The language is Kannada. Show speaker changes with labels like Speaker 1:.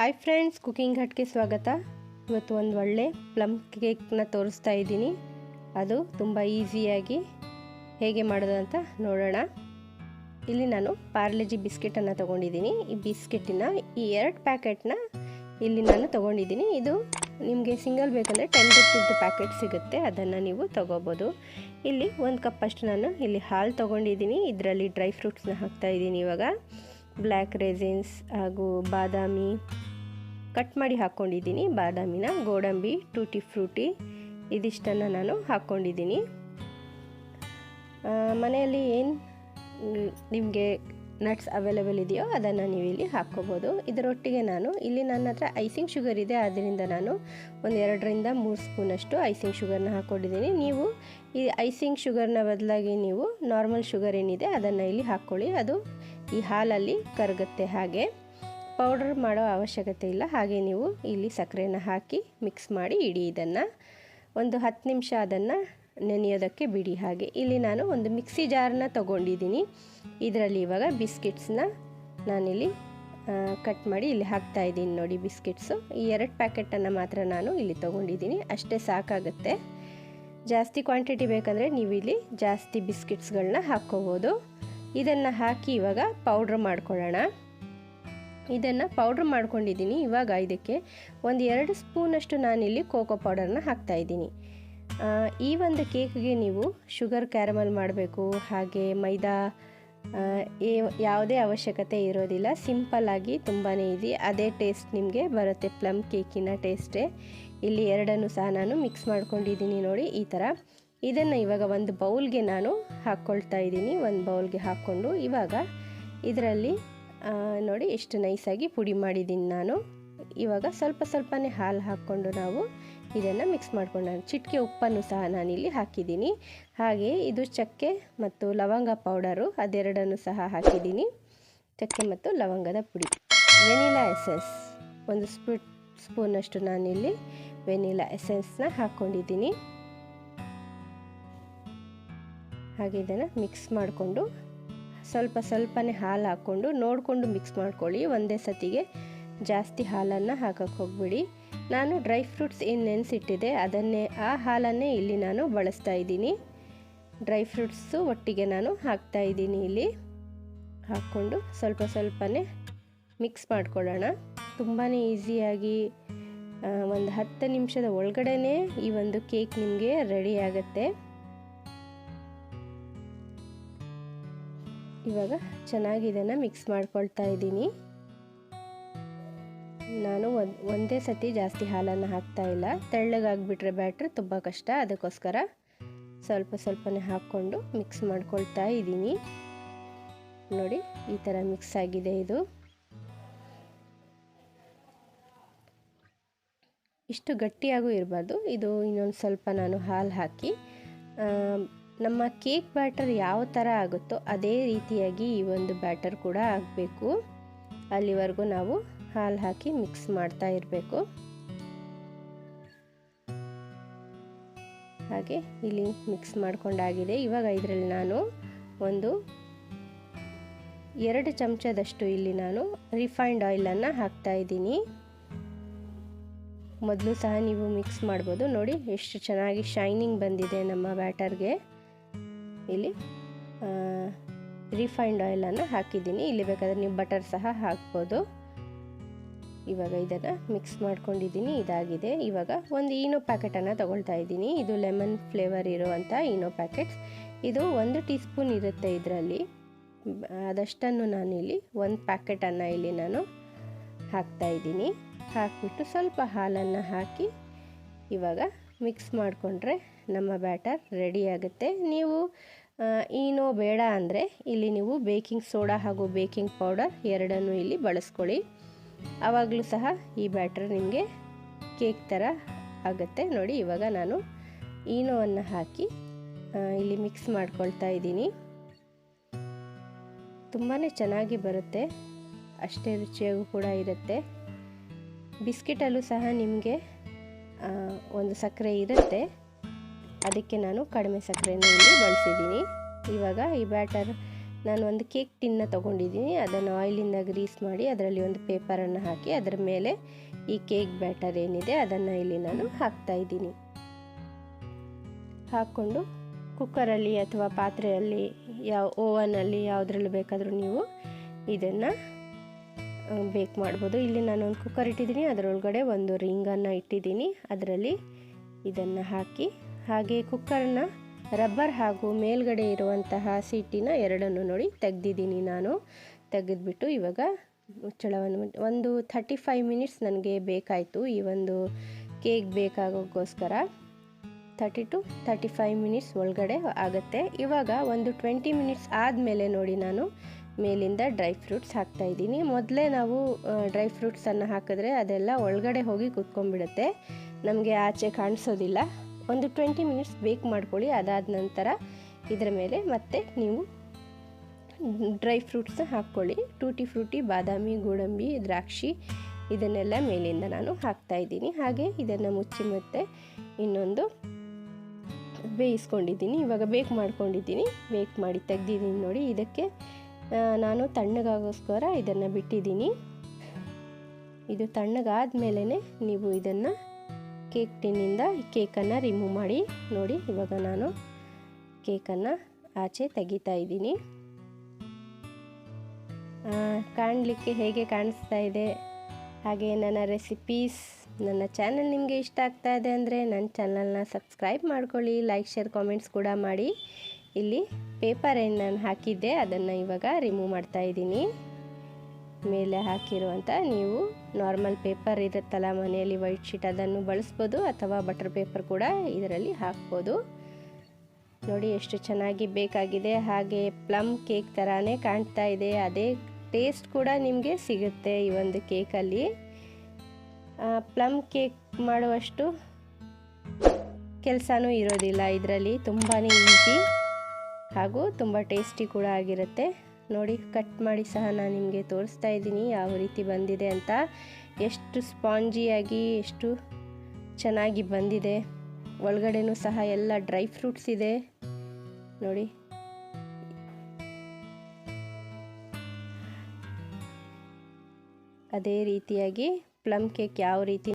Speaker 1: ಹಾಯ್ ಫ್ರೆಂಡ್ಸ್ ಕುಕಿಂಗ್ ಹಟ್ಗೆ ಸ್ವಾಗತ. ಇವತ್ತು ಒಂದು ಒಳ್ಳೆ ಪ್ಲಮ್ ಕೇಕ್ನ ತೋರಿಸ್ತಾ ಇದ್ದೀನಿ. ಅದು ತುಂಬ ಈಸಿಯಾಗಿ ಹೇಗೆ ಮಾಡೋದು ಅಂತ ನೋಡೋಣ. ಇಲ್ಲಿ ನಾನು ಪಾರ್ಲೆಜಿ ಬಿಸ್ಕೆಟನ್ನು ತೊಗೊಂಡಿದ್ದೀನಿ. ಈ ಬಿಸ್ಕೆಟಿನ ಈ ಎರಡು ಪ್ಯಾಕೆಟ್ನ ಇಲ್ಲಿ ನಾನು ತೊಗೊಂಡಿದ್ದೀನಿ. ಇದು ನಿಮಗೆ ಸಿಂಗಲ್ ಬೇಕಂದರೆ ಟೆನ್ ರುಪೀಸ್ದು ಪ್ಯಾಕೆಟ್ ಸಿಗುತ್ತೆ. ಅದನ್ನು ನೀವು ತೊಗೋಬೋದು. ಇಲ್ಲಿ ಒಂದು ಕಪ್ಪಷ್ಟು ನಾನು ಇಲ್ಲಿ ಹಾಲು ತೊಗೊಂಡಿದ್ದೀನಿ. ಇದರಲ್ಲಿ ಡ್ರೈ ಫ್ರೂಟ್ಸ್ನ ಹಾಕ್ತಾಯಿದ್ದೀನಿ ಇವಾಗ. ಬ್ಲ್ಯಾಕ್ ರೇಸಿನ್ಸ್ ಹಾಗೂ ಬಾದಾಮಿ ಕಟ್ ಮಾಡಿ ಹಾಕ್ಕೊಂಡಿದ್ದೀನಿ ಬಾದಾಮಿನ ಗೋಡಂಬಿ, ಟೂಟಿ ಫ್ರೂಟಿ ಇದಿಷ್ಟನ್ನು ನಾನು ಹಾಕ್ಕೊಂಡಿದ್ದೀನಿ ಮನೆಯಲ್ಲಿ ಏನು ನಿಮಗೆ ನಟ್ಸ್ ಅವೈಲೇಬಲ್ ಇದೆಯೋ ಅದನ್ನು ನೀವು ಇಲ್ಲಿ ಹಾಕ್ಕೋಬೋದು. ಇದರೊಟ್ಟಿಗೆ ನಾನು, ಇಲ್ಲಿ ನನ್ನ ಹತ್ರ ಐಸಿಂಗ್ ಶುಗರ್ ಇದೆ ಆದ್ದರಿಂದ ನಾನು ಒಂದು ಎರಡರಿಂದ ಮೂರು ಸ್ಪೂನಷ್ಟು ಐಸಿಂಗ್ ಶುಗರ್ನ ಹಾಕ್ಕೊಂಡಿದ್ದೀನಿ ನೀವು ಈ ಐಸಿಂಗ್ ಶುಗರ್ನ ಬದಲಾಗಿ ನೀವು ನಾರ್ಮಲ್ ಶುಗರ್ ಏನಿದೆ ಅದನ್ನು ಇಲ್ಲಿ ಹಾಕ್ಕೊಳ್ಳಿ. ಅದು ಈ ಹಾಲಲ್ಲಿ ಕರಗುತ್ತೆ ಹಾಗೆ. ಪೌಡರ್ ಮಾಡೋ ಅವಶ್ಯಕತೆ ಇಲ್ಲ. ಹಾಗೆ ನೀವು ಇಲ್ಲಿ ಸಕ್ಕರೆನ ಹಾಕಿ ಮಿಕ್ಸ್ ಮಾಡಿ ಇಡಿ ಇದನ್ನು. ಒಂದು ಹತ್ತು ನಿಮಿಷ ಅದನ್ನು ನೆನೆಯೋದಕ್ಕೆ ಬಿಡಿ ಹಾಗೆ. ಇಲ್ಲಿ ನಾನು ಒಂದು ಮಿಕ್ಸಿ ಜಾರನ್ನ ತೊಗೊಂಡಿದ್ದೀನಿ. ಇದರಲ್ಲಿ ಇವಾಗ ಬಿಸ್ಕೆಟ್ಸ್ನ ನಾನಿಲ್ಲಿ ಕಟ್ ಮಾಡಿ ಇಲ್ಲಿ ಹಾಕ್ತಾ ಇದ್ದೀನಿ ನೋಡಿ ಬಿಸ್ಕೆಟ್ಸು ಈ ಎರಡು ಪ್ಯಾಕೆಟನ್ನು ಮಾತ್ರ ನಾನು ಇಲ್ಲಿ ತೊಗೊಂಡಿದ್ದೀನಿ. ಅಷ್ಟೇ ಸಾಕಾಗುತ್ತೆ. ಜಾಸ್ತಿ ಕ್ವಾಂಟಿಟಿ ಬೇಕಂದರೆ ನೀವು ಇಲ್ಲಿ ಜಾಸ್ತಿ ಬಿಸ್ಕೆಟ್ಸ್ಗಳನ್ನ ಹಾಕ್ಕೋಬೋದು. ಇದನ್ನು ಹಾಕಿ ಇವಾಗ ಪೌಡ್ರ್ ಮಾಡ್ಕೊಳ್ಳೋಣ. ಇದನ್ನು ಪೌಡ್ರ್ ಮಾಡ್ಕೊಂಡಿದ್ದೀನಿ ಇವಾಗ ಇದಕ್ಕೆ. ಒಂದು ಎರಡು ಸ್ಪೂನಷ್ಟು ನಾನಿಲ್ಲಿ ಕೋಕೋ ಪೌಡರ್ನ ಹಾಕ್ತಾಯಿದ್ದೀನಿ ಈ ಒಂದು ಕೇಕ್ಗೆ ನೀವು ಶುಗರ್ ಕ್ಯಾರಮಲ್ ಮಾಡಬೇಕು. ಹಾಗೆ ಮೈದಾ ಯಾವುದೇ ಅವಶ್ಯಕತೆ ಇರೋದಿಲ್ಲ. ಸಿಂಪಲ್ಲಾಗಿ ತುಂಬಾ ಇದೆ ಅದೇ ಟೇಸ್ಟ್ ನಿಮಗೆ ಬರುತ್ತೆ ಪ್ಲಮ್ ಕೇಕಿನ ಟೇಸ್ಟೇ ಇಲ್ಲಿ ಎರಡನ್ನು ಸಹ ನಾನು ಮಿಕ್ಸ್ ಮಾಡ್ಕೊಂಡಿದ್ದೀನಿ ನೋಡಿ ಈ ಥರ ಇದನ್ನು ಇವಾಗ ಒಂದು ಬೌಲ್ಗೆ ನಾನು ಹಾಕ್ಕೊಳ್ತಾ ಇದ್ದೀನಿ. ಒಂದು ಬೌಲ್ಗೆ ಹಾಕ್ಕೊಂಡು ಇವಾಗ ಇದರಲ್ಲಿ ನೋಡಿ ಎಷ್ಟು ನೈಸಾಗಿ ಪುಡಿ ಮಾಡಿದ್ದೀನಿ ನಾನು. ಇವಾಗ ಸ್ವಲ್ಪ ಸ್ವಲ್ಪನೇ ಹಾಲು ಹಾಕ್ಕೊಂಡು ನಾವು ಇದನ್ನು ಮಿಕ್ಸ್ ಮಾಡ್ಕೊಂಡು ಚಿಟಿಕೆ ಉಪ್ಪನ್ನು ಸಹ ನಾನಿಲ್ಲಿ ಹಾಕಿದ್ದೀನಿ. ಹಾಗೆ ಇದು ಚಕ್ಕೆ ಮತ್ತು ಲವಂಗ ಪೌಡರು ಅದೆರಡನ್ನು ಸಹ ಹಾಕಿದ್ದೀನಿ. ಚಕ್ಕೆ ಮತ್ತು ಲವಂಗದ ಪುಡಿ. ವೆನಿಲಾ ಎಸೆನ್ಸ್ ಒಂದು ಸ್ಪೂ, ಸ್ಪೂನಷ್ಟು ನಾನಿಲ್ಲಿ ವೆನಿಲಾ ಎಸೆನ್ಸ್ನ ಹಾಕ್ಕೊಂಡಿದ್ದೀನಿ. ಹಾಗೆ ಇದನ್ನು ಮಿಕ್ಸ್ ಮಾಡಿಕೊಂಡು ಸ್ವಲ್ಪ ಸ್ವಲ್ಪನೇ ಹಾಲು ಹಾಕ್ಕೊಂಡು ನೋಡಿಕೊಂಡು ಮಿಕ್ಸ್ ಮಾಡ್ಕೊಳ್ಳಿ. ಒಂದೇ ಸತಿಗೆ ಜಾಸ್ತಿ ಹಾಲನ್ನು ಹಾಕಕ್ಕೆ ಹೋಗ್ಬಿಡಿ. ನಾನು ಡ್ರೈ ಫ್ರೂಟ್ಸ್ ಏನು ನೆನೆಸಿಟ್ಟಿದೆ ಅದನ್ನೇ ಆ ಹಾಲನ್ನೇ ಇಲ್ಲಿ ನಾನು ಬಳಸ್ತಾ ಇದ್ದೀನಿ. ಡ್ರೈ ಫ್ರೂಟ್ಸು ಒಟ್ಟಿಗೆ ನಾನು ಹಾಕ್ತಾ ಇದ್ದೀನಿ ಇಲ್ಲಿ. ಹಾಕ್ಕೊಂಡು ಸ್ವಲ್ಪ ಸ್ವಲ್ಪನೇ ಮಿಕ್ಸ್ ಮಾಡ್ಕೊಳ್ಳೋಣ. ತುಂಬಾ ಈಸಿಯಾಗಿ ಒಂದು ಹತ್ತು ನಿಮಿಷದ ಒಳಗಡೆ ಈ ಒಂದು ಕೇಕ್ ನಿಮಗೆ ರೆಡಿ ಆಗುತ್ತೆ. ಇವಾಗ ಚೆನ್ನಾಗಿ ಇದನ್ನು ಮಿಕ್ಸ್ ಮಾಡ್ಕೊಳ್ತಾ ಇದ್ದೀನಿ. ನಾನು ಒಂದು ಸತಿ ಜಾಸ್ತಿ ಹಾಲನ್ನು ಹಾಕ್ತಾ ಇಲ್ಲ. ತೆಳ್ಳಗಾಗ್ಬಿಟ್ರೆ ಬ್ಯಾಟ್ರಿ ತುಂಬ ಕಷ್ಟ. ಅದಕ್ಕೋಸ್ಕರ ಸ್ವಲ್ಪ ಸ್ವಲ್ಪನೇ ಹಾಕ್ಕೊಂಡು ಮಿಕ್ಸ್ ಮಾಡ್ಕೊಳ್ತಾ ಇದ್ದೀನಿ. ನೋಡಿ, ಈ ಥರ ಮಿಕ್ಸ್ ಆಗಿದೆ ಇದು. ಇಷ್ಟು ಗಟ್ಟಿಯಾಗೂ ಇರಬಾರ್ದು. ಇದು ಇನ್ನೊಂದು ಸ್ವಲ್ಪ ನಾನು ಹಾಲು ಹಾಕಿ ನಮ್ಮ ಕೇಕ್ ಬ್ಯಾಟರ್ ಯಾವ ಥರ ಆಗುತ್ತೋ ಅದೇ ರೀತಿಯಾಗಿ ಈ ಒಂದು ಬ್ಯಾಟರ್ ಕೂಡ ಆಗಬೇಕು. ಅಲ್ಲಿವರೆಗೂ ನಾವು ಹಾಲು ಹಾಕಿ ಮಿಕ್ಸ್ ಮಾಡ್ತಾ ಇರಬೇಕು. ಹಾಗೆ ಇಲ್ಲಿ ಮಿಕ್ಸ್ ಮಾಡ್ಕೊಂಡಾಗಿದೆ. ಇವಾಗ ಇದರಲ್ಲಿ ನಾನು ಒಂದು ಎರಡು ಚಮಚದಷ್ಟು ಇಲ್ಲಿ ನಾನು ರಿಫೈನ್ಡ್ ಆಯಿಲನ್ನು ಹಾಕ್ತಾ ಇದ್ದೀನಿ. ಮೊದಲು ಸಹ ನೀವು ಮಿಕ್ಸ್ ಮಾಡ್ಬೋದು. ನೋಡಿ ಎಷ್ಟು ಚೆನ್ನಾಗಿ ಶೈನಿಂಗ್ ಬಂದಿದೆ ನಮ್ಮ ಬ್ಯಾಟರ್ಗೆ. ಇಲ್ಲಿ ರಿಫೈನ್ಡ್ ಆಯಿಲನ್ನು ಹಾಕಿದ್ದೀನಿ. ಇಲ್ಲಿ ಬೇಕಾದರೆ ನೀವು ಬಟರ್ ಸಹ ಹಾಕ್ಬೋದು. ಇವಾಗ ಇದನ್ನು ಮಿಕ್ಸ್ ಮಾಡ್ಕೊಂಡಿದ್ದೀನಿ, ಇದಾಗಿದೆ. ಇವಾಗ ಒಂದು ಈನೋ ಪ್ಯಾಕೆಟನ್ನು ತಗೊಳ್ತಾ ಇದ್ದೀನಿ. ಇದು ಲೆಮನ್ ಫ್ಲೇವರ್ ಇರುವಂಥ ಈನೋ ಪ್ಯಾಕೆಟ್ಸ್ ಇದು ಒಂದು ಟೀ ಸ್ಪೂನ್ ಇರುತ್ತೆ ಇದರಲ್ಲಿ. ಅದಷ್ಟನ್ನು ಇಲ್ಲಿ ಒಂದು ಪ್ಯಾಕೆಟನ್ನು ಇಲ್ಲಿ ನಾನು ಹಾಕ್ತಾ ಇದ್ದೀನಿ. ಹಾಕಿಬಿಟ್ಟು ಸ್ವಲ್ಪ ಹಾಲನ್ನು ಹಾಕಿ ಇವಾಗ ಮಿಕ್ಸ್ ಮಾಡಿಕೊಂಡ್ರೆ ನಮ್ಮ ಬ್ಯಾಟರ್ ರೆಡಿ ಆಗುತ್ತೆ. ನೀವು ಈನೋ ಬೇಡ ಅಂದರೆ ಇಲ್ಲಿ ನೀವು ಬೇಕಿಂಗ್ ಸೋಡಾ ಹಾಗೂ ಬೇಕಿಂಗ್ ಪೌಡರ್ ಎರಡನ್ನೂ ಇಲ್ಲಿ ಬಳಸ್ಕೊಳ್ಳಿ. ಆವಾಗಲೂ ಸಹ ಈ ಬ್ಯಾಟರ್ ನಿಮಗೆ ಕೇಕ್ ಥರ ಆಗುತ್ತೆ. ನೋಡಿ, ಇವಾಗ ನಾನು ಈನೋವನ್ನು ಹಾಕಿ ಇಲ್ಲಿ ಮಿಕ್ಸ್ ಮಾಡ್ಕೊಳ್ತಾ ಇದ್ದೀನಿ. ತುಂಬಾ ಚೆನ್ನಾಗಿ ಬರುತ್ತೆ. ಅಷ್ಟೇ ರುಚಿಯಾಗೂ ಕೂಡ ಇರುತ್ತೆ. ಬಿಸ್ಕಿಟಲ್ಲೂ ಸಹ ನಿಮಗೆ ಒಂದು ಸಕ್ಕರೆ ಇರುತ್ತೆ. ಅದಕ್ಕೆ ನಾನು ಕಡಿಮೆ ಸಕ್ಕರೆಯನ್ನು ಇಲ್ಲಿ ಬಳಸಿದ್ದೀನಿ. ಇವಾಗ ಈ ಬ್ಯಾಟರ್ ನಾನು ಒಂದು ಕೇಕ್ ಟಿನ್ನ ತೊಗೊಂಡಿದ್ದೀನಿ. ಅದನ್ನು ಆಯಿಲಿಂದ ಗ್ರೀಸ್ ಮಾಡಿ ಅದರಲ್ಲಿ ಒಂದು ಪೇಪರನ್ನು ಹಾಕಿ ಅದರ ಮೇಲೆ ಈ ಕೇಕ್ ಬ್ಯಾಟರ್ ಏನಿದೆ ಅದನ್ನು ಇಲ್ಲಿ ನಾನು ಹಾಕ್ತಾ ಇದ್ದೀನಿ. ಹಾಕ್ಕೊಂಡು ಕುಕ್ಕರಲ್ಲಿ ಅಥವಾ ಪಾತ್ರೆಯಲ್ಲಿ ಯಾವ ಓವನಲ್ಲಿ ಯಾವುದ್ರಲ್ಲಿ ಬೇಕಾದರೂ ನೀವು ಇದನ್ನು ಬೇಕ್ ಮಾಡ್ಬೋದು. ಇಲ್ಲಿ ನಾನು ಒಂದು ಕುಕ್ಕರ್ ಇಟ್ಟಿದ್ದೀನಿ. ಅದರೊಳಗಡೆ ಒಂದು ರಿಂಗನ್ನು ಇಟ್ಟಿದ್ದೀನಿ. ಅದರಲ್ಲಿ ಇದನ್ನು ಹಾಕಿ ಹಾಗೆ ಕುಕ್ಕರ್ನ ರಬ್ಬರ್ ಹಾಗೂ ಮೇಲ್ಗಡೆ ಇರುವಂತಹ ಸೀಟಿನ ಎರಡನ್ನು ನೋಡಿ ತೆಗೆದಿದ್ದೀನಿ ನಾನು. ತೆಗೆದ್ಬಿಟ್ಟು ಇವಾಗ ಮುಚ್ಚಳವನ್ನು ಒಂದು ಥರ್ಟಿ ಫೈವ್ ಮಿನಿಟ್ಸ್ ನನಗೆ ಬೇಕಾಯಿತು ಈ ಒಂದು cake ಬೇಕಾಗೋಕ್ಕೋಸ್ಕರ. Thirty two thirty five minutes ಒಳಗಡೆ ಆಗುತ್ತೆ. ಇವಾಗ ಒಂದು ಟ್ವೆಂಟಿ ಮಿನಿಟ್ಸ್ ಆದಮೇಲೆ ನೋಡಿ ನಾನು ಮೇಲಿಂದ ಡ್ರೈ ಫ್ರೂಟ್ಸ್ ಹಾಕ್ತಾಯಿದ್ದೀನಿ ಮೊದಲೇ ನಾವು ಡ್ರೈ ಫ್ರೂಟ್ಸನ್ನು ಹಾಕಿದ್ರೆ ಅದೆಲ್ಲ ಒಳಗಡೆ ಹೋಗಿ ಕುತ್ಕೊಂಡ್ಬಿಡುತ್ತೆ. ನಮಗೆ ಆಚೆ ಕಾಣಿಸೋದಿಲ್ಲ. ಒಂದು ಟ್ವೆಂಟಿ ಮಿನಿಟ್ಸ್ ಬೇಕ್ ಮಾಡ್ಕೊಳ್ಳಿ, ಅದಾದ ನಂತರ ಇದರ ಮೇಲೆ ಮತ್ತೆ ನೀವು ಡ್ರೈ ಫ್ರೂಟ್ಸ್ನ ಹಾಕ್ಕೊಳ್ಳಿ. ಟೂಟಿ ಫ್ರೂಟಿ, ಬಾದಾಮಿ, ಗೋಡಂಬಿ, ದ್ರಾಕ್ಷಿ ಇದನ್ನೆಲ್ಲ ಮೇಲಿಂದ ನಾನು ಹಾಕ್ತಾ ಇದ್ದೀನಿ. ಹಾಗೆ ಇದನ್ನು ಮುಚ್ಚಿ ಮತ್ತೆ ಇನ್ನೊಂದು ಬೇಯಿಸ್ಕೊಂಡಿದ್ದೀನಿ. ಇವಾಗ ಬೇಕ್ ಮಾಡ್ಕೊಂಡಿದ್ದೀನಿ. ಬೇಕ್ ಮಾಡಿ ತೆಗ್ದಿದ್ದೀನಿ ನೋಡಿ. ಇದಕ್ಕೆ ನಾನು ತಣ್ಣಗಾಗೋಸ್ಕರ ಇದನ್ನು ಬಿಟ್ಟಿದ್ದೀನಿ. ಇದು ತಣ್ಣಗಾದ ಮೇಲೇ ನೀವು ಇದನ್ನು ಕೇಕ್ ಟಿನ್ನಿಂದ ಕೇಕನ್ನು ರಿಮೂವ್ ಮಾಡಿ ನೋಡಿ, ಇವಾಗ ನಾನು ಕೇಕನ್ನು ಆಚೆ ತೆಗಿತಾ ಇದ್ದೀನಿ. ಕಾಣಲಿಕ್ಕೆ ಹೇಗೆ ಕಾಣಿಸ್ತಾ ಇದೆ, ಹಾಗೆ ನನ್ನ ರೆಸಿಪೀಸ್ ನನ್ನ ಚಾನಲ್ ನಿಮಗೆ ಇಷ್ಟ ಆಗ್ತಾ ಇದೆ ಅಂದರೆ ನನ್ನ ಚಾನಲ್ನ ಸಬ್ಸ್ಕ್ರೈಬ್ ಮಾಡ್ಕೊಳ್ಳಿ ಲೈಕ್ ಶೇರ್ ಕಾಮೆಂಟ್ಸ್ ಕೂಡ ಮಾಡಿ. ಇಲ್ಲಿ ಪೇಪರ್ ಏನು ನಾನು ಹಾಕಿದ್ದೆ, ಅದನ್ನು ಇವಾಗ ರಿಮೂವ್ ಮಾಡ್ತಾ ಇದ್ದೀನಿ. ಮೇಲೆ ಹಾಕಿರುವಂಥ ನೀವು ನಾರ್ಮಲ್ ಪೇಪರ್ ಇರುತ್ತಲ್ಲ ಮನೆಯಲ್ಲಿ ವೈಟ್ ಶೀಟ್ ಅದನ್ನು ಬಳಸ್ಬೋದು ಅಥವಾ ಬಟರ್ ಪೇಪರ್ ಕೂಡ ಇದರಲ್ಲಿ ಹಾಕ್ಬೋದು. ನೋಡಿ ಎಷ್ಟು ಚೆನ್ನಾಗಿ ಬೇಕಾಗಿದೆ. ಹಾಗೆ ಪ್ಲಮ್ ಕೇಕ್ ಥರನೇ ಕಾಣ್ತಾ ಇದೆ. ಅದೇ ಟೇಸ್ಟ್ ಕೂಡ ನಿಮಗೆ ಸಿಗುತ್ತೆ ಈ ಒಂದು ಕೇಕಲ್ಲಿ ಪ್ಲಮ್ ಕೇಕ್ ಮಾಡುವಷ್ಟು ಕೆಲಸನೂ ಇರೋದಿಲ್ಲ. ಇದರಲ್ಲಿ ತುಂಬಾ ಈಸಿ ಹಾಗೂ ತುಂಬ ಟೇಸ್ಟಿ ಕೂಡ ಆಗಿರುತ್ತೆ. ನೋಡಿ, ಕಟ್ ಮಾಡಿ ಸಹ ನಾನು ನಿಮಗೆ ತೋರಿಸ್ತಾ ಇದ್ದೀನಿ ಯಾವ ರೀತಿ ಬಂದಿದೆ ಅಂತ. ಎಷ್ಟು ಸ್ಪಾಂಜಿಯಾಗಿ, ಎಷ್ಟು ಚೆನ್ನಾಗಿ ಬಂದಿದೆ. ಒಳಗಡೆನೂ ಸಹ ಎಲ್ಲ ಡ್ರೈ ಫ್ರೂಟ್ಸ್ ಇದೆ. ನೋಡಿ. ಅದೇ ರೀತಿಯಾಗಿ ಪ್ಲಮ್ ಕೇಕ್ ಯಾವ ರೀತಿ